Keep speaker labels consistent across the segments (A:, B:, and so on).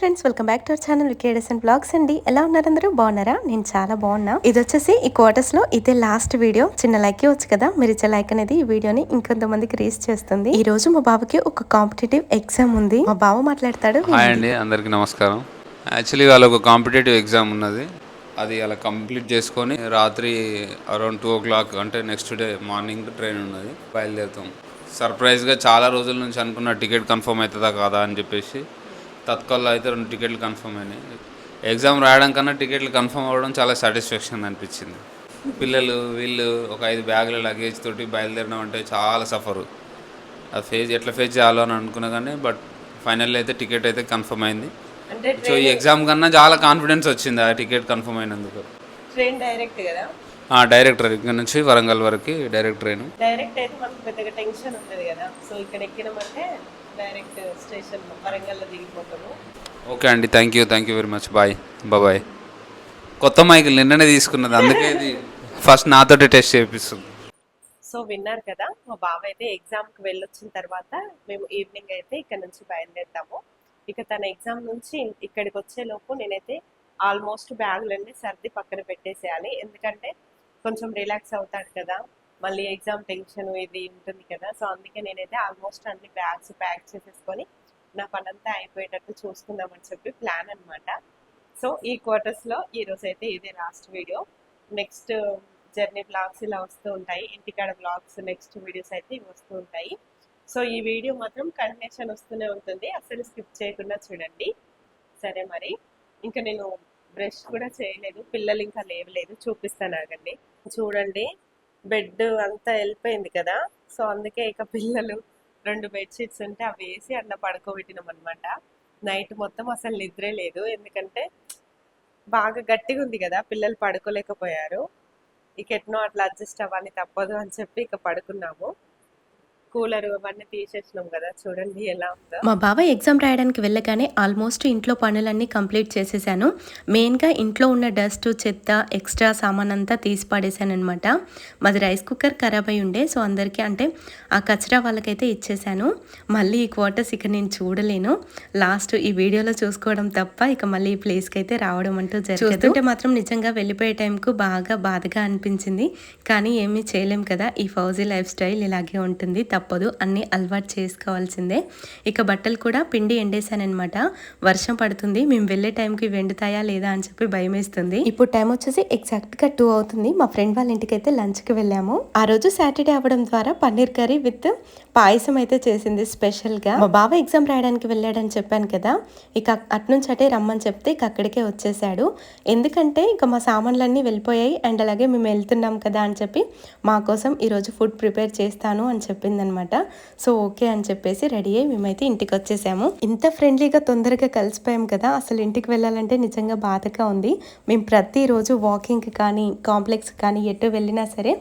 A: Friends welcome back to our channel and vlogs అండి. ఎలా ఉన్నారు అందరూ? బాగున్నారా? నేను చాలా బాగున్నా. ఇది వచ్చేసి ఈ క్వార్టర్స్లో ఇదే లాస్ట్ వీడియో చిన్న లైక్ వచ్చు కదా? మీరు ఇచ్చే లైక్ అనేది ఈ వీడియోని ఇంకొంతమందికి రీచ్ చేస్తుంది. ఈ రోజు మా బాబుకి ఒక కాంపిటేటివ్ ఎగ్జామ్ ఉంది. మా బావ మాట్లాడతాడు
B: హాయ్ అండి అందరికీ నమస్కారం. యాక్చువల్లీ వాళ్ళ ఒక కాంపిటేటివ్ ఎగ్జామ్ ఉన్నది. అది అలా కంప్లీట్ చేసుకొని రాత్రి అరౌండ్ టూ ఓ క్లాక్ అంటే నెక్స్ట్ డే మార్నింగ్ ట్రైన్ ఉన్నది. బయలుదేరుతాం. సర్ప్రైజ్గా చాలా రోజుల నుంచి అనుకున్న టికెట్ కన్ఫర్మ్ అవుతుందా కాదా అని చెప్పేసి తత్కాల్లో అయితే రెండు టికెట్లు కన్ఫర్మ్ అయినాయి. ఎగ్జామ్ రాయడం కన్నా టికెట్లు కన్ఫర్మ్ అవ్వడం చాలా సాటిస్ఫాక్షన్ అనిపించింది. పిల్లలు వీళ్ళు ఒక ఐదు బ్యాగుల లగేజ్ తోటి బయలుదేరడం అంటే చాలా సఫరు. అది ఫేస్ ఎట్లా ఫేస్ చేయాలో అని అనుకున్నా కానీ బట్ ఫైనల్ అయితే టికెట్ అయితే కన్ఫర్మ్ అయింది. సో ఈ ఎగ్జామ్ కన్నా చాలా కాన్ఫిడెన్స్ వచ్చింది ఆ టికెట్ కన్ఫర్మ్ అయినందుకు.
A: ట్రైన్ డైరెక్ట్ కదా?
B: ఆ డైరెక్టర్ ఇక్కడ నుంచి వరంగల్ వరకు డైరెక్ట్ ట్రైన్
A: డైరెక్ట్ అయితే మనకు పెద్దగా టెన్షన్ ఉండదు కదా. సో ఇక్కడ ఎక్కినామంటే డైరెక్ట్ స్టేషన్ వరంగల్లో దిగిపోతాము.
B: ఓకే అండి thank you thank you very much bye bye కొత్త మైకులు నిన్ననే తీసుకున్నది అందుకే ఇది ఫస్ట్ నాతోటి టెస్ట్ చేపిస్తుంది.
A: సో విన్నారు కదా మా బావ అయితే ఎగ్జామ్కి వెళ్ళొచ్చిన తర్వాత మేము ఈవినింగ్ అయితే ఇక్కడ నుంచి బయలుదేరుతాము. ఇక తన ఎగ్జామ్ నుంచి ఇక్కడికి వచ్చే లోపు నేనైతే ఆల్మోస్ట్ బ్యాగులన్నీ సర్ది పక్కన పెట్టేసేయాలి. ఎందుకంటే కొంచెం రిలాక్స్ అవుతాడు కదా. మళ్ళీ ఎగ్జామ్ టెన్షన్ ఇది ఉంటుంది కదా. సో అందుకే నేనైతే ఆల్మోస్ట్ అన్ని బ్యాగ్స్ ప్యాక్ చేసేసుకొని నా పనంతా అయిపోయేటట్టు చూసుకుందామని చెప్పి ప్లాన్ అన్నమాట. సో ఈ క్వార్టర్స్లో ఈరోజు అయితే ఇదే last video. Next journey vlogs ఇలా వస్తూ ఉంటాయి. ఇంటికాడ బ్లాగ్స్ నెక్స్ట్ వీడియోస్ అయితే ఇవి వస్తూ ఉంటాయి. సో ఈ వీడియో మాత్రం కంటిన్యూషన్ వస్తూనే ఉంటుంది. అసలు స్కిప్ చేయకుండా చూడండి. సరే మరి. ఇంకా నేను బ్రష్ కూడా చేయలేదు. పిల్లలు ఇంకా లేవలేదు. చూపిస్తాను ఆగండి. చూడండి. బెడ్ అంతా వెళ్ళిపోయింది కదా. సో అందుకే ఇక పిల్లలు రెండు బెడ్షీట్స్ ఉంటే అవి వేసి అట్లా పడుకోబెట్టినాం అనమాట నైట్ మొత్తం అసలు నిద్రే లేదు. ఎందుకంటే బాగా గట్టిగా ఉంది కదా. పిల్లలు పడుకోలేకపోయారు. ఇక ఎట్నో అట్లా అడ్జస్ట్ అవ్వాలి తప్పదు అని చెప్పి ఇక పడుకున్నాము. కూలర్ అవన్నీ తీసేసినాం కదా చూడండి ఎలా ఉందో.
C: మా బావ ఎగ్జామ్ రాయడానికి వెళ్ళగానే ఆల్మోస్ట్ ఇంట్లో పనులన్నీ కంప్లీట్ చేసేసాను. మెయిన్గా ఇంట్లో ఉన్న డస్ట్ చెత్త ఎక్స్ట్రా సామాన్ అంతా తీసి పడేసాను అనమాట మాది రైస్ కుక్కర్ ఖరాబ్ అయి ఉండే సో అందరికీ అంటే ఆ కచరా వాళ్ళకైతే ఇచ్చేసాను. మళ్ళీ ఈ క్వార్టర్స్ ఇక నేను చూడలేను. లాస్ట్ ఈ వీడియోలో చూసుకోవడం తప్ప ఇక మళ్ళీ ఈ ప్లేస్కి అయితే రావడం అంటూ జరుగుతుంది చూస్తుంటే మాత్రం నిజంగా వెళ్ళిపోయే టైంకు బాగా బాధగా అనిపించింది. కానీ ఏమీ చేయలేం కదా ఈ ఫౌజీ లైఫ్ స్టైల్ ఇలాగే ఉంటుంది. తప్పదు అన్నీ అలవాటు చేసుకోవాల్సిందే. ఇక బట్టలు కూడా పిండి ఎండేశానమాట వర్షం పడుతుంది మేము వెళ్ళే టైంకి వెండుతాయా లేదా అని చెప్పి భయం వేస్తుంది
A: ఇప్పుడు టైం వచ్చేసి ఎగ్జాక్ట్గా టూ అవుతుంది. మా ఫ్రెండ్ వాళ్ళ ఇంటికి అయితే లంచ్కి వెళ్ళాము. ఆ రోజు సాటర్డే అవ్వడం ద్వారా పన్నీర్ కర్రీ విత్ పాయసం అయితే చేసింది స్పెషల్గా. మా బాబా ఎగ్జామ్ రాయడానికి వెళ్ళాడని చెప్పాను కదా ఇక అట్నుంచి అటే రమ్మని చెప్తే ఇక అక్కడికే వచ్చేసాడు. ఎందుకంటే ఇక మా సామాన్లన్నీ వెళ్ళిపోయాయి అండ్ అలాగే మేము వెళ్తున్నాం కదా అని చెప్పి మా కోసం ఈరోజు ఫుడ్ ప్రిపేర్ చేస్తాను అని చెప్పిందనమాట. సో ఓకే అని చెప్పేసి రెడీ అయ్యి మేమైతే ఇంటికి వచ్చేసాము. ఇంత ఫ్రెండ్లీగా తొందరగా కలిసిపోయాం కదా అసలు ఇంటికి వెళ్ళాలంటే నిజంగా బాధగా ఉంది. మేము ప్రతిరోజు వాకింగ్కి కానీ కాంప్లెక్స్ కానీ ఎటు వెళ్ళినా సరే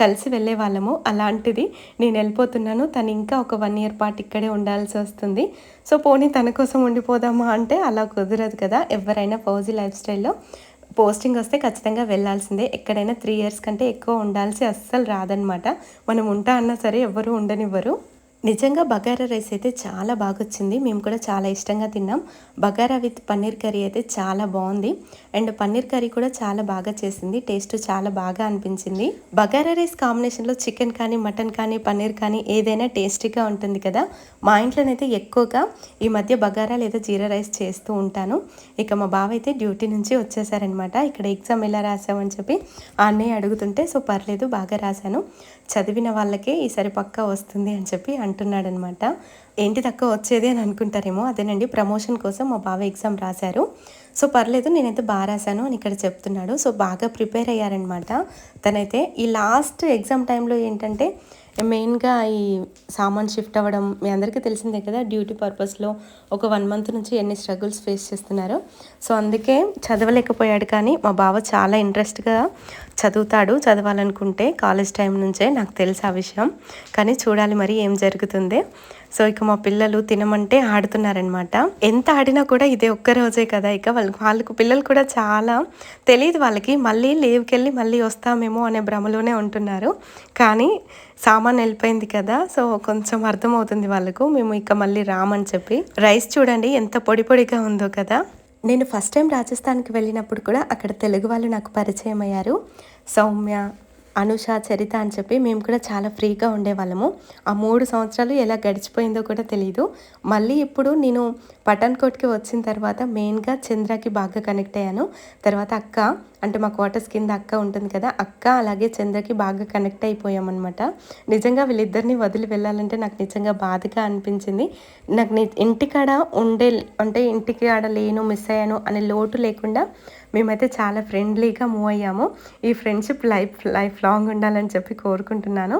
A: కలిసి వెళ్ళే వాళ్ళము. అలాంటిది నేను వెళ్ళిపోతున్నాను తను ఇంకా ఒక వన్ ఇయర్ పాటు ఇక్కడే ఉండాల్సి వస్తుంది. సో పోనీ తన కోసం ఉండిపోదామా అంటే అలా కుదరదు కదా. ఎవరైనా ఫౌజీ లైఫ్ స్టైల్లో పోస్టింగ్ వస్తే ఖచ్చితంగా వెళ్ళాల్సిందే. ఎక్కడైనా త్రీ ఇయర్స్ కంటే ఎక్కువ ఉండాల్సి అస్సలు రాదనమాట మనం ఉంటా అన్నా సరే ఎవరు ఉండనివ్వరు. నిజంగా బగారా రైస్ అయితే చాలా బాగా వచ్చింది మేము కూడా చాలా ఇష్టంగా తిన్నాం. బగారా విత్ పన్నీర్ కర్రీ అయితే చాలా బాగుంది. అండ్ పన్నీర్ కర్రీ కూడా చాలా బాగా చేసింది. టేస్ట్ చాలా బాగా అనిపించింది. బగారా రైస్ కాంబినేషన్లో చికెన్ కానీ మటన్ కానీ పన్నీర్ కానీ ఏదైనా టేస్టీగా ఉంటుంది కదా. మా ఇంట్లోనైతే ఎక్కువగా ఈ మధ్య బగారా లేదా జీరా రైస్ చేస్తూ ఉంటాను. ఇక మా బావ అయితే డ్యూటీ నుంచి వచ్చేసారనమాట. ఇక్కడ ఎగ్జామ్ ఎలా రాసామని చెప్పి అన్నయ్య అడుగుతుంటే సో పర్లేదు బాగా రాశాను. చదివిన వాళ్ళకే ఈసారి పక్కా వస్తుంది అని చెప్పి అంటున్నాడనమాట. ఏంటి తక్కువ వచ్చేది అని అనుకుంటారేమో అదేనండి. ప్రమోషన్ కోసం మా బావ ఎగ్జామ్ రాశారు. సో పర్లేదు నేనైతే బాగా రాశాను అని ఇక్కడ చెప్తున్నాడు. సో బాగా ప్రిపేర్ అయ్యారనమాట. తనైతే ఈ లాస్ట్ ఎగ్జామ్ టైంలో ఏంటంటే మెయిన్గా ఈ సామాన్ షిఫ్ట్ అవ్వడం మీ అందరికీ తెలిసిందే కదా డ్యూటీ పర్పస్లో ఒక వన్ మంత్ నుంచి ఎన్ని స్ట్రగుల్స్ ఫేస్ చేస్తున్నారో. సో అందుకే చదవలేకపోయాడు కానీ మా బావ చాలా ఇంట్రెస్ట్గా చదువుతాడు చదవాలనుకుంటే కాలేజ్ టైం నుంచే నాకు తెలుసు ఆ విషయం. కానీ చూడాలి మరి ఏం జరుగుతుంది. సో ఇక మా పిల్లలు తినమంటే ఆడుతున్నారనమాట ఎంత ఆడినా కూడా ఇదే ఒక్క రోజే కదా. ఇక వాళ్ళకి వాళ్ళకు పిల్లలు కూడా చాలా తెలియదు వాళ్ళకి. మళ్ళీ లీవ్కి మళ్ళీ వస్తామేమో అనే భ్రమలోనే ఉంటున్నారు. కానీ సామాన్ వెళ్ళిపోయింది కదా. సో కొంచెం అర్థమవుతుంది వాళ్ళకు. మేము ఇక మళ్ళీ రామని చెప్పి. రైస్ చూడండి ఎంత పొడి పొడిగా ఉందో కదా. నేను ఫస్ట్ టైం రాజస్థాన్కి వెళ్ళినప్పుడు కూడా అక్కడ తెలుగు వాళ్ళు నాకు పరిచయం అయ్యారు. సౌమ్య అనుష చరిత అని చెప్పి మేము కూడా చాలా ఫ్రీగా ఉండేవాళ్ళము. ఆ మూడు సంవత్సరాలు ఎలా గడిచిపోయిందో కూడా తెలియదు మళ్ళీ ఇప్పుడు నేను పఠాన్కోట్కి వచ్చిన తర్వాత మెయిన్గా చంద్రకి బాగా కనెక్ట్ అయ్యాను. తర్వాత అక్క అంటే మా క్వార్టర్స్ కింద అక్క ఉంటుంది కదా అక్క అలాగే చంద్రకి బాగా కనెక్ట్ అయిపోయామన్నమాట. నిజంగా వీళ్ళిద్దరిని వదిలి వెళ్ళాలంటే నాకు నిజంగా బాధగా అనిపించింది. నాకు ని ఇంటికాడ ఉండే అంటే ఇంటికి ఆడ లేను మిస్ అయ్యాను అనే లోటు లేకుండా మేమైతే చాలా ఫ్రెండ్లీగా మూవ్ అయ్యాము. ఈ ఫ్రెండ్షిప్ లైఫ్ లైఫ్ లాంగ్ ఉండాలని చెప్పి కోరుకుంటున్నాను.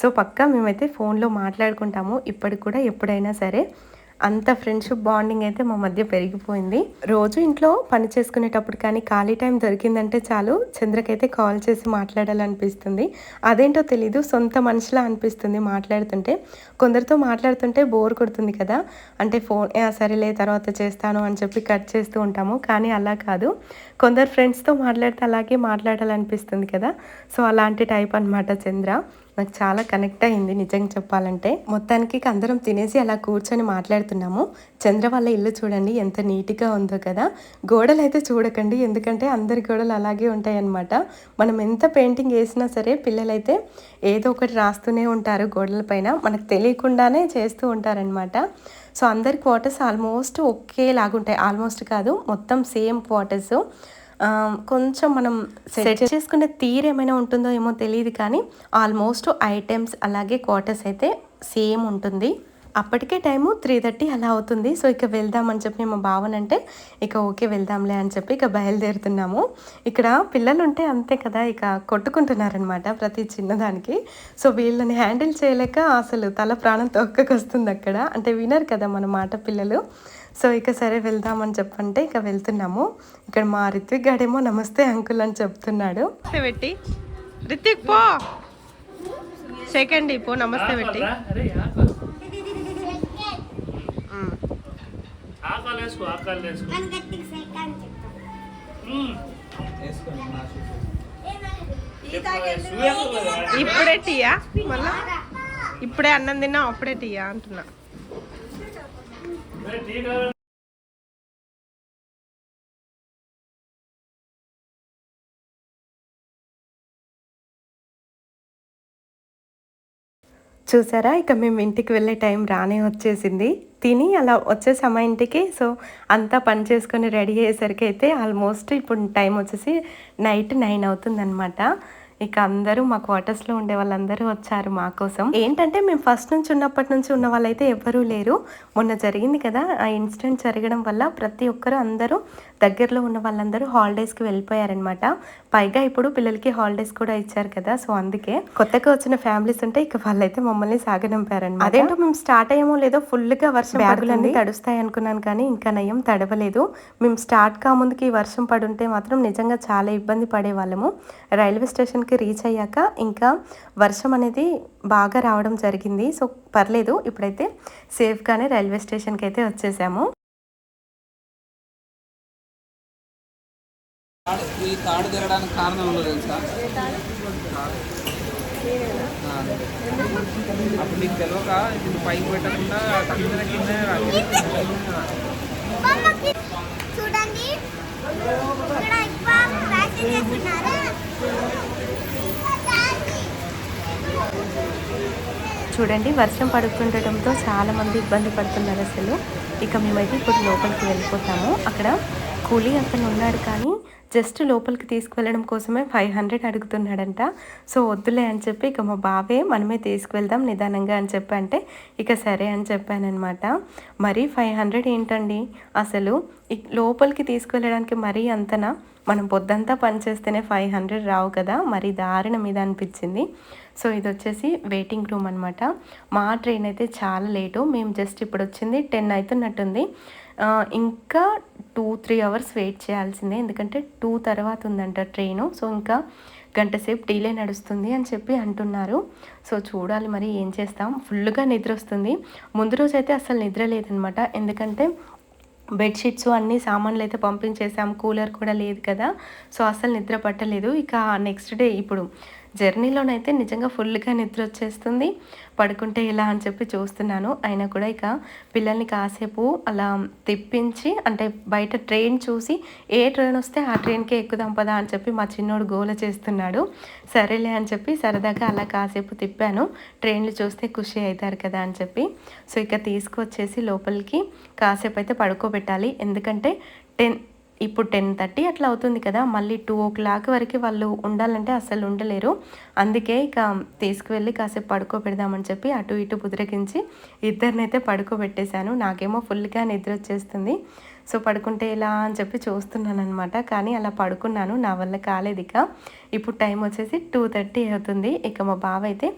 A: సో పక్కా మేమైతే ఫోన్లో మాట్లాడుకుంటాము. ఇప్పటికి కూడా ఎప్పుడైనా సరే. అంత ఫ్రెండ్షిప్ బాండింగ్ అయితే మా మధ్య పెరిగిపోయింది. రోజు ఇంట్లో పని చేసుకునేటప్పుడు కానీ ఖాళీ టైం దొరికిందంటే చాలు చంద్రకైతే కాల్ చేసి మాట్లాడాలనిపిస్తుంది. అదేంటో తెలీదు సొంత మనిషిలా అనిపిస్తుంది మాట్లాడుతుంటే. కొందరితో మాట్లాడుతుంటే బోర్ కొడుతుంది కదా. అంటే ఫోన్ సరేలే తర్వాత చేస్తాను అని చెప్పి కట్ చేస్తూ ఉంటాము. కానీ అలా కాదు. కొందరు ఫ్రెండ్స్తో మాట్లాడితే అలాగే మాట్లాడాలనిపిస్తుంది కదా. సో అలాంటి టైప్ అన్నమాట చంద్ర. నాకు చాలా కనెక్ట్ అయింది నిజంగా చెప్పాలంటే. మొత్తానికి అందరం తినేసి అలా కూర్చొని మాట్లాడుతున్నాము. చంద్ర వాళ్ళ ఇల్లు చూడండి ఎంత నీట్గా ఉందో కదా. గోడలు అయితే చూడకండి ఎందుకంటే అందరి గోడలు అలాగే ఉంటాయి అన్నమాట మనం ఎంత పెయింటింగ్ వేసినా సరే పిల్లలైతే ఏదో ఒకటి రాస్తూనే ఉంటారు గోడలపైన మనకు తెలియకుండానే చేస్తూ ఉంటారనమాట సో అందరి క్వార్టర్స్ ఆల్మోస్ట్ ఒకేలాగుంటాయి. ఆల్మోస్ట్ కాదు మొత్తం సేమ్ క్వార్టర్స్ కొంచెం మనం సెట్ చేసుకునే తీరు ఏమైనా ఉంటుందో ఏమో తెలియదు కానీ ఆల్మోస్ట్ ఐటమ్స్ అలాగే క్వార్టర్స్ అయితే సేమ్ ఉంటుంది. అప్పటికే టైము త్రీ థర్టీ అలా అవుతుంది. సో ఇక వెళ్దామని చెప్పి మా భావనంటే ఇక ఓకే వెళ్దాంలే అని చెప్పి ఇక బయలుదేరుతున్నాము. ఇక్కడ పిల్లలు ఉంటే అంతే కదా ఇక కొట్టుకుంటున్నారనమాట ప్రతి చిన్నదానికి. సో వీళ్ళని హ్యాండిల్ చేయలేక అసలు తల ప్రాణం తొక్కకొస్తుంది అక్కడ. అంటే వినరు కదా మన మాట పిల్లలు. సో ఇక సరే వెళ్దామని చెప్పంటే ఇక వెళ్తున్నాము. ఇక్కడ మా రిత్విక్ గాడేమో నమస్తే అంకుల్ అని చెప్తున్నాడు. నమస్తే పెట్టి రిత్విక్ పో. సెకండ్ పో నమస్తే పెట్టి. ఇప్పుడే టీయా? మళ్ళా? ఇప్పుడే అన్నం తిన్నా అప్పుడే టీయా అంటున్నా. చూసారా? ఇక మేము ఇంటికి వెళ్ళే టైం రానే వచ్చేసింది. తిని అలా వచ్చేసాం మా ఇంటికి. సో అంతా పని చేసుకొని రెడీ అయ్యేసరికి అయితే ఆల్మోస్ట్ ఇప్పుడు టైం వచ్చేసి నైట్ నైన్ అవుతుందన్నమాట. ఇక అందరూ మా క్వార్టర్స్లో ఉండే వాళ్ళందరూ వచ్చారు మా కోసం. ఏంటంటే మేము ఫస్ట్ నుంచి ఉన్నప్పటి నుంచి ఉన్న వాళ్ళైతే ఎవ్వరూ లేరు. మొన్న జరిగింది కదా ఆ ఇన్సిడెంట్ జరగడం వల్ల ప్రతి ఒక్కరు అందరూ దగ్గరలో ఉన్న వాళ్ళందరూ హాలిడేస్కి వెళ్ళిపోయారనమాట పైగా ఇప్పుడు పిల్లలకి హాలిడేస్ కూడా ఇచ్చారు కదా సో అందుకే కొత్తగా వచ్చిన ఫ్యామిలీస్ ఉంటే ఇక వాళ్ళైతే మమ్మల్ని సాగనంపారనమాట అదేంటో మేము స్టార్ట్ అయ్యామో లేదో ఫుల్గా వర్షం బ్యాగులన్నీ తడుస్తాయి అనుకున్నాను కానీ ఇంకా నయం తడవలేదు. మేము స్టార్ట్ కాముందుకి వర్షం పడుంటే మాత్రం నిజంగా చాలా ఇబ్బంది పడేవాళ్ళము. రైల్వే స్టేషన్కి రీచ్ అయ్యాక ఇంకా వర్షం అనేది బాగా రావడం జరిగింది. సో పర్లేదు ఇప్పుడైతే సేఫ్గానే రైల్వే స్టేషన్కి అయితే వచ్చేసాము.
D: ఈ తాడు తిరగడానికి కారణం ఉండదు తెలుసా? ఆ. అప్పుడు నీకు తెలియక ఇది పైకి పెట్టకుండా కింద కింద
E: బొమ్మకి చూడండి ఇక్కడ ఎక్కువ ఫ్యాషన్ చేస్తున్నారు
A: చూడండి వర్షం పడుతుండటంతో చాలామంది ఇబ్బంది పడుతున్నారు అసలు. ఇక మేమైతే ఇప్పుడు లోపలికి వెళ్ళిపోతాము. అక్కడ కూలీ అతను ఉన్నాడు కానీ జస్ట్ లోపలికి తీసుకువెళ్ళడం కోసమే ఫైవ్ హండ్రెడ్ అడుగుతున్నాడంట. సో వద్దులే అని చెప్పి ఇక మా బావే మనమే తీసుకువెళ్దాం నిదానంగా అని చెప్పి అంటే ఇక సరే అని చెప్పానమాట మరీ ఫైవ్ హండ్రెడ్ ఏంటండి? అసలు లోపలికి తీసుకువెళ్ళడానికి మరీ అంతనా? మనం పొద్దంతా పనిచేస్తేనే ఫైవ్ హండ్రెడ్ రావు కదా. మరి దారుణం మీద అనిపించింది. సో ఇది వచ్చేసి వెయిటింగ్ రూమ్ అనమాట మా ట్రైన్ అయితే చాలా లేటు మేము జస్ట్ ఇప్పుడు వచ్చింది టెన్ అవుతున్నట్టుంది ఇంకా టూ త్రీ అవర్స్ వెయిట్ చేయాల్సిందే. ఎందుకంటే టూ తర్వాత ఉందంట ట్రైను సో ఇంకా గంట సేపు డీలే నడుస్తుంది అని చెప్పి అంటున్నారు. సో చూడాలి మరి ఏం చేస్తాం. ఫుల్గా నిద్ర వస్తుంది. ముందు రోజు అయితే అసలు నిద్ర లేదనమాట ఎందుకంటే బెడ్షీట్స్ అన్ని సామాన్లు అయితే పంపించేసాం. కూలర్ కూడా లేదు కదా. సో అసలు నిద్ర పట్టలేదు. ఇక నెక్స్ట్ డే ఇప్పుడు జర్నీలోనైతే నిజంగా ఫుల్గా నిద్ర వచ్చేస్తుంది పడుకుంటే ఇలా అని చెప్పి చూస్తున్నాను. అయినా కూడా ఇక పిల్లల్ని కాసేపు అలా తిప్పించి అంటే బయట ట్రైన్ చూసి ఏ ట్రైన్ వస్తే ఆ ట్రైన్కే ఎక్కుదాం పదా అని చెప్పి మా చిన్నోడు గోల చేస్తున్నాడు. సరేలే అని చెప్పి సరదాగా అలా కాసేపు తిప్పాను. ట్రైన్లు చూస్తే ఖుషి అవుతారు కదా అని చెప్పి. సో ఇక తీసుకొచ్చేసి లోపలికి కాసేపు అయితే పడుకోబెట్టాలి. ఎందుకంటే టెన్ ఇప్పుడు టెన్ థర్టీ అట్లా అవుతుంది కదా మళ్ళీ టూ ఓ క్లాక్ వరకు వాళ్ళు ఉండాలంటే అసలు ఉండలేరు. అందుకే ఇక తీసుకువెళ్ళి కాసేపు పడుకోబెడదామని చెప్పి అటు ఇటు బుద్రగించి ఇద్దరినైతే పడుకోబెట్టేశాను. నాకేమో ఫుల్గా నిద్ర వచ్చేస్తుంది. సో పడుకుంటే ఇలా అని చెప్పి చూస్తున్నాను అనమాట కానీ అలా పడుకున్నాను. నా వల్ల కాలేదు ఇక. ఇప్పుడు టైం వచ్చేసి టూ థర్టీ అవుతుంది. ఇక మా బావ అయితే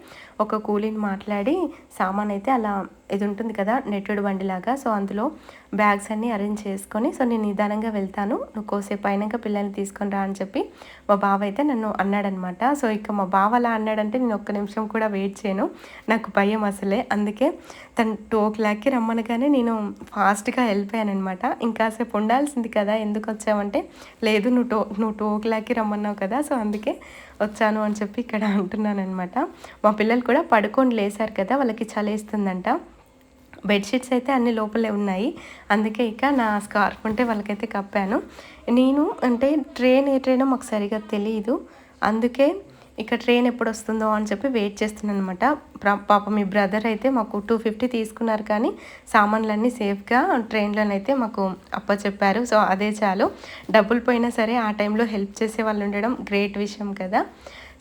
A: ఒక కూలీని మాట్లాడి సామాన్ అయితే అలా ఇది ఉంటుంది కదా నెట్టెడ్ బండిలాగా. సో అందులో బ్యాగ్స్ అన్నీ అరేంజ్ చేసుకొని సో నేను నిదానంగా వెళ్తాను. నువ్వు కోసేపు అయినాక పిల్లల్ని తీసుకొని రా అని చెప్పి మా బావ అయితే నన్ను అన్నాడనమాట. సో ఇక మా బావ అలా అన్నాడంటే నేను ఒక్క నిమిషం కూడా వెయిట్ చేయను. నాకు భయం అసలే. అందుకే తను టూ ఓ క్లాక్కి రమ్మనగానే నేను ఫాస్ట్గా వెళ్ళిపోయానమాట అనమాట ఇంకాసేపు ఉండాల్సింది కదా ఎందుకు వచ్చావంటే లేదు నువ్వు టూ నువ్వు టూ ఓ క్లాక్కి రమ్మన్నావు కదా. సో అందుకే వచ్చాను అని చెప్పి ఇక్కడ అంటున్నాను అనమాట మా పిల్లలు కూడా పడుకొని లేసారు కదా వాళ్ళకి చలేస్తుందంట బెడ్షీట్స్ అయితే అన్ని లోపలే ఉన్నాయి. అందుకే ఇక నా స్కార్ఫ్ ఉంటే వాళ్ళకైతే కప్పాను. నేను అంటే ట్రైన్ ఏ ట్రైనో మాకు సరిగా తెలియదు అందుకే ఇక ట్రైన్ ఎప్పుడు వస్తుందో అని చెప్పి వెయిట్ చేస్తున్నాను అనమాట పాప మీ బ్రదర్ అయితే మాకు టూ ఫిఫ్టీ తీసుకున్నారు కానీ సామాన్లన్నీ సేఫ్గా ట్రైన్లోనైతే మాకు అప్పచెప్పారు సో అదే చాలు. డబ్బులు పోయినా సరే ఆ టైంలో హెల్ప్ చేసే వాళ్ళు ఉండడం గ్రేట్ విషయం కదా.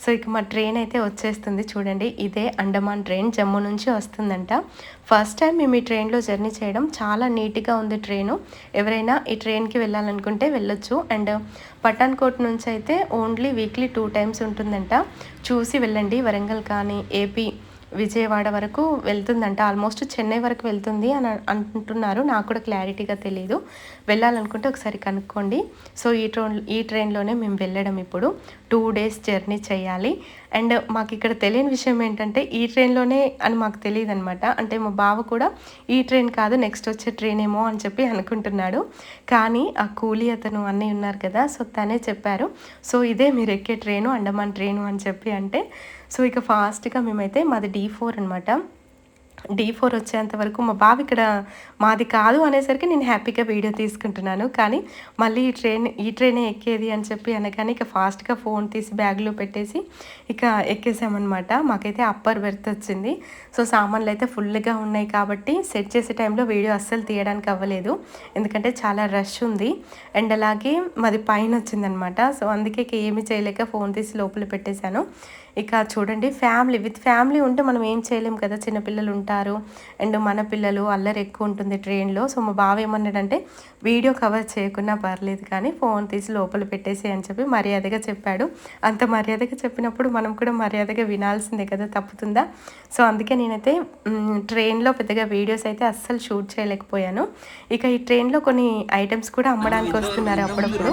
A: సో ఇక మా ట్రైన్ అయితే వచ్చేస్తుంది చూడండి. ఇదే అండమాన్ ట్రైన్ జమ్మూ నుంచి వస్తుందంట. ఫస్ట్ టైం మేము ఈ ట్రైన్లో జర్నీ చేయడం. చాలా నీట్గా ఉంది ట్రైను. ఎవరైనా ఈ ట్రైన్కి వెళ్ళాలనుకుంటే వెళ్ళొచ్చు. అండ్ పఠాన్కోట్ నుంచి అయితే ఓన్లీ వీక్లీ టూ టైమ్స్ ఉంటుందంట. చూసి వెళ్ళండి. వరంగల్ కానీ ఏపీ విజయవాడ వరకు వెళ్తుందంట. ఆల్మోస్ట్ చెన్నై వరకు వెళ్తుంది అని అంటున్నారు. నాకు కూడా క్లారిటీగా తెలియదు వెళ్ళాలనుకుంటే ఒకసారి కనుక్కోండి. సో ఈ ట్రైన్ ఈ ట్రైన్లోనే మేము వెళ్ళడం ఇప్పుడు. టూ డేస్ జర్నీ చేయాలి. అండ్ మాకు ఇక్కడ తెలియని విషయం ఏంటంటే ఈ ట్రైన్లోనే అని మాకు తెలియదు అనమాట అంటే మా బావ కూడా ఈ ట్రైన్ కాదు నెక్స్ట్ వచ్చే ట్రైన్ ఏమో అని చెప్పి అనుకుంటున్నాడు. కానీ ఆ కూలీ అతను అన్నీ ఉన్నారు కదా సో తనే చెప్పారు. సో ఇదే మీరు ఎక్కే ట్రైను అండమాన్ ట్రైను అని చెప్పి అంటే సో ఇక ఫాస్ట్గా మేమైతే మాది డీ ఫోర్ అనమాట డీ ఫోర్ వచ్చేంత వరకు మా బావ ఇక్కడ మాది కాదు అనేసరికి నేను హ్యాపీగా వీడియో తీసుకుంటున్నాను. కానీ మళ్ళీ ఈ ట్రైన్ ఈ ట్రైనే ఎక్కేది అని చెప్పి అనగానే ఇక ఫాస్ట్గా ఫోన్ తీసి బ్యాగ్లో పెట్టేసి ఇక ఎక్కేసామన్నమాట. మాకైతే అప్పర్ బెర్త్ వచ్చింది. సో సామాన్లు అయితే ఫుల్గా ఉన్నాయి కాబట్టి సెట్ చేసే టైంలో వీడియో అస్సలు తీయడానికి అవ్వలేదు. ఎందుకంటే చాలా రష్ ఉంది. అండ్ అలాగే మాది పైన వచ్చిందనమాట సో అందుకే ఇక చేయలేక ఫోన్ తీసి లోపల పెట్టేశాను. ఇక చూడండి ఫ్యామిలీ విత్ ఫ్యామిలీ ఉంటే మనం ఏం చేయలేం కదా. చిన్నపిల్లలు ఉంటారు అండ్ మన పిల్లలు అల్లరి ఎక్కువ ఉంటుంది ట్రైన్లో. సో మా బావ ఏమన్నాడంటే వీడియో కవర్ చేయకున్నా పర్లేదు కానీ ఫోన్ తీసి లోపల పెట్టేసి అని చెప్పి మర్యాదగా చెప్పాడు. అంత మర్యాదగా చెప్పినప్పుడు మనం కూడా మర్యాదగా వినాల్సిందే కదా తప్పుతుందా? సో అందుకే నేనైతే ట్రైన్లో పెద్దగా వీడియోస్ అయితే అస్సలు షూట్ చేయలేకపోయాను. ఇక ఈ ట్రైన్లో కొన్ని ఐటమ్స్ కూడా అమ్మడానికి వస్తున్నారు అప్పుడప్పుడు.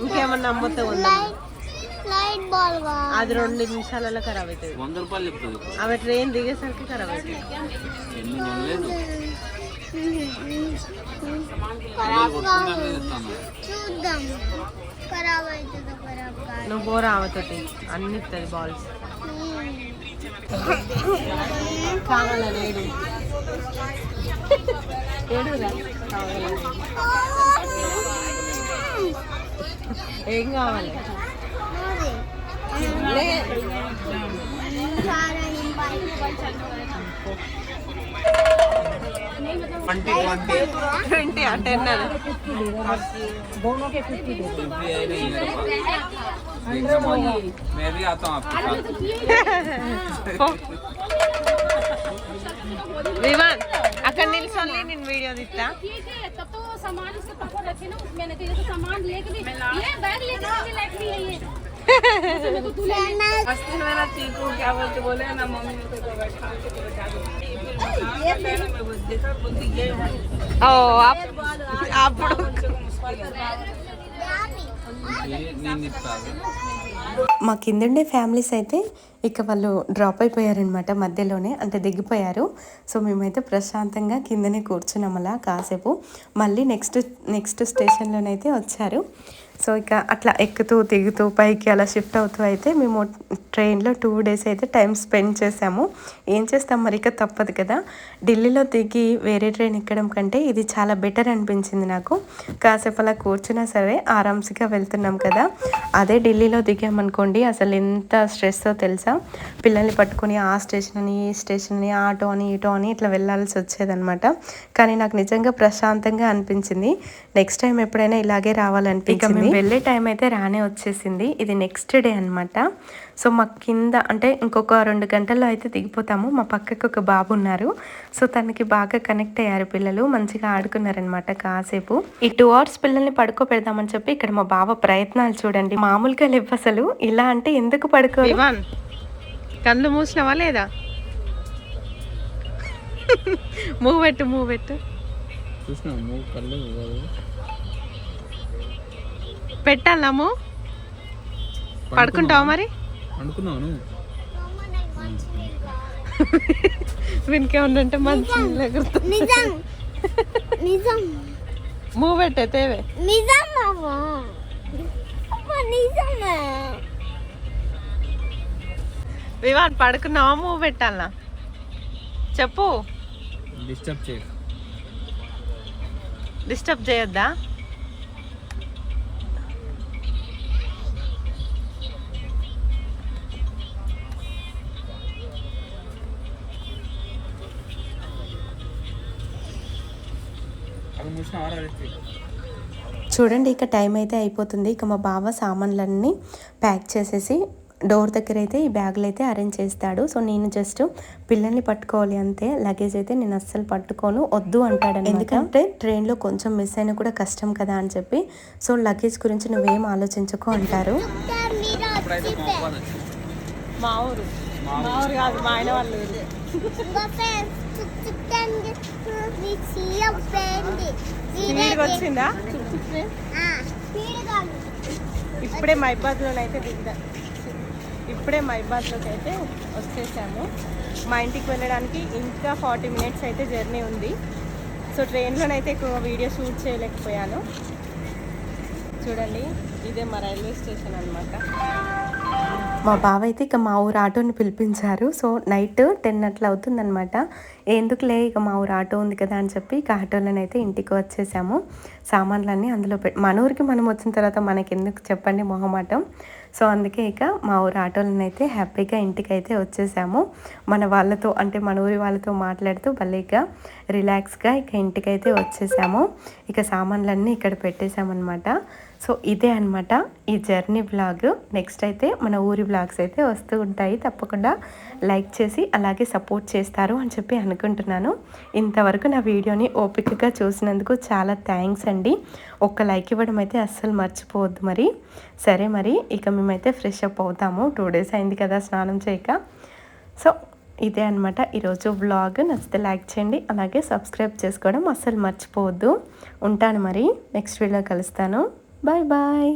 F: ఇంకేమన్నా అమ్మతో ఉందా? అది రెండు నిమిషాలలో ఖరాబ్ అవుతుంది.
D: వంద రూపాయలు చెప్తుంది.
F: ఆమె ట్రైన్ దిగేసరికి ఖరాబ్ అవుతుంది. నువ్వు పోరా ఆమెతోటి అన్ని ఇస్తుంది బాల్స్. కావాలా ఏడురా కావాలి? Ingon. Let. Twenty,
D: twenty. Twenty or ten. दोनों के फिफ्टी मैं भी आता हूँ आपके साथ
F: विमान अगर निल्सन ले इन
C: वीडियो दिखता तब तो सामान इसके पकड़ रखे ना उसमें नहीं तो सामान लेके भी ये बैग लेके भी लाइक नहीं है अस्तिन वाला
F: चीकू क्या बोलते बोले ना मम्मी ने तो बैठा के बैठा दो
D: ओ आप आप
A: మా కిందుండే ఫ్యామిలీస్ అయితే ఇక వాళ్ళు డ్రాప్ అయిపోయారనమాట మధ్యలోనే అంటే దిగిపోయారు. సో మేమైతే ప్రశాంతంగా కిందనే కూర్చున్నాం అలా కాసేపు. మళ్ళీ నెక్స్ట్ నెక్స్ట్ స్టేషన్లోనైతే వచ్చారు. సో ఇక అట్లా ఎక్కుతూ దిగుతూ పైకి అలా షిఫ్ట్ అవుతూ అయితే మేము ట్రైన్లో టూ డేస్ అయితే టైం స్పెండ్ చేసాము. ఏం చేస్తాం మరి ఇక తప్పదు కదా. ఢిల్లీలో దిగి వేరే ట్రైన్ ఎక్కడం కంటే ఇది చాలా బెటర్ అనిపించింది నాకు. కాసేపు అలా కూర్చున్నా సరే ఆరామ్స్గా వెళ్తున్నాం కదా. అదే ఢిల్లీలో దిగామనుకోండి అసలు ఎంత స్ట్రెస్తో తెలుసా? పిల్లల్ని పట్టుకొని ఆ స్టేషన్ అని ఈ స్టేషన్ అని ఆటో అని ఇటో అని ఇట్లా వెళ్ళాల్సి వచ్చేదనమాట కానీ నాకు నిజంగా ప్రశాంతంగా అనిపించింది. నెక్స్ట్ టైం ఎప్పుడైనా ఇలాగే రావాలనిపించింది. మేము వెళ్ళే టైం అయితే రానే వచ్చేసింది. ఇది నెక్స్ట్ డే అన్నమాట. సో మా కింద అంటే ఇంకొక రెండు గంటల్లో అయితే దిగిపోతాము. మా పక్కకి ఒక బాబు ఉన్నారు. సో తనకి బాగా కనెక్ట్ అయ్యారు పిల్లలు. మంచిగా ఆడుకున్నారనమాట కాసేపు. ఈ టూ అవర్స్ పిల్లల్ని పడుకోబెడదామని చెప్పి ఇక్కడ మా బావ ప్రయత్నాలు చూడండి. మామూలుగా లేవు అసలు. ఇలా అంటే ఎందుకు పడుకో
C: కళ్ళు మూసినావా లేదా? మూవ్ పెట్టు మూవ్ పెట్టు.
D: చూసినాము కళ్ళు
C: పెట్టాలము పడుకుంటావా మరి?
D: అనుకున్నాను
C: వీనికి మంచి గుర్తు
E: నిజం. నిజం.
C: మూవ్ పెట్టే తేవే.
E: నిజం
C: వివాన్ పడుకున్నావా? మూవ్ పెట్టాలా? చెప్పు.
D: డిస్టర్బ్ చేయ
C: డిస్టర్బ్ చేయొద్దా?
A: చూడండి ఇక టైం అయితే అయిపోతుంది. ఇక మా బావ సామాన్లన్నీ ప్యాక్ చేసేసి డోర్ దగ్గర అయితే ఈ బ్యాగులు అయితే అరేంజ్ చేస్తాడు. సో నేను జస్ట్ పిల్లల్ని పట్టుకోవాలి అంతే. లగేజ్ అయితే నేను అస్సలు పట్టుకోను. వద్దు అంటాడు ఎందుకంటే ట్రైన్లో కొంచెం మిస్ అయినా కూడా కష్టం కదా అని చెప్పి. సో లగేజ్ గురించి నువ్వేం ఆలోచించకు అంటారు.
D: మా
C: ఊరు. మా ఊరు కాదు మా ఆయన వాళ్ళు స్పీడ్గా వచ్చిందా? ఇప్పుడే మైబాద్లో అయితే దిగుదా ఇప్పుడే మైబాద్లోకి అయితే వచ్చేసాము. మా ఇంటికి వెళ్ళడానికి ఇంకా ఫార్టీ మినిట్స్ అయితే జర్నీ ఉంది. సో ట్రైన్లోనైతే ఎక్కువ వీడియో షూట్ చేయలేకపోయాను. చూడండి ఇదే మా రైల్వే స్టేషన్ అనమాట
A: మా బావ అయితే ఇక మా ఊరు ఆటోని పిలిపించారు. సో నైట్ టెన్ అట్లా అవుతుందనమాట ఎందుకులే ఇక మా ఊరు ఆటో ఉంది కదా అని చెప్పి ఇక ఆటోలోనైతే ఇంటికి వచ్చేసాము. సామాన్లన్నీ అందులో పె మన ఊరికి మనం వచ్చిన తర్వాత మనకి ఎందుకు చెప్పండి మొహమాటం. సో అందుకే ఇక మా ఊరు ఆటోలనైతే హ్యాపీగా ఇంటికి అయితే వచ్చేసాము. మన వాళ్ళతో అంటే మన ఊరి వాళ్ళతో మాట్లాడుతూ భలేగా రిలాక్స్గా ఇక ఇంటికైతే వచ్చేసాము. ఇక సామాన్లన్నీ ఇక్కడ పెట్టేశామన్నమాట. సో ఇదే అన్నమాట ఈ జర్నీ బ్లాగ్. నెక్స్ట్ అయితే మన ఊరి బ్లాగ్స్ అయితే వస్తూ ఉంటాయి. తప్పకుండా లైక్ చేసి అలాగే సపోర్ట్ చేస్తారు అని చెప్పి అనుకుంటున్నాను. ఇంతవరకు నా వీడియోని ఓపికగా చూసినందుకు చాలా థ్యాంక్స్ అండి. ఒక్క లైక్ ఇవ్వడం అయితే అస్సలు మర్చిపోవద్దు మరి. సరే మరి ఇక మేమైతే ఫ్రెష్ అప్ అవుతాము. టూ డేస్ అయింది కదా స్నానం చేయక. సో ఇదే అనమాట ఈరోజు వ్లాగ్ నచ్చితే లైక్ చేయండి. అలాగే సబ్స్క్రైబ్ చేసుకోవడం అస్సలు మర్చిపోవద్దు. ఉంటాను మరి. నెక్స్ట్ వీడియో కలుస్తాను. Bye bye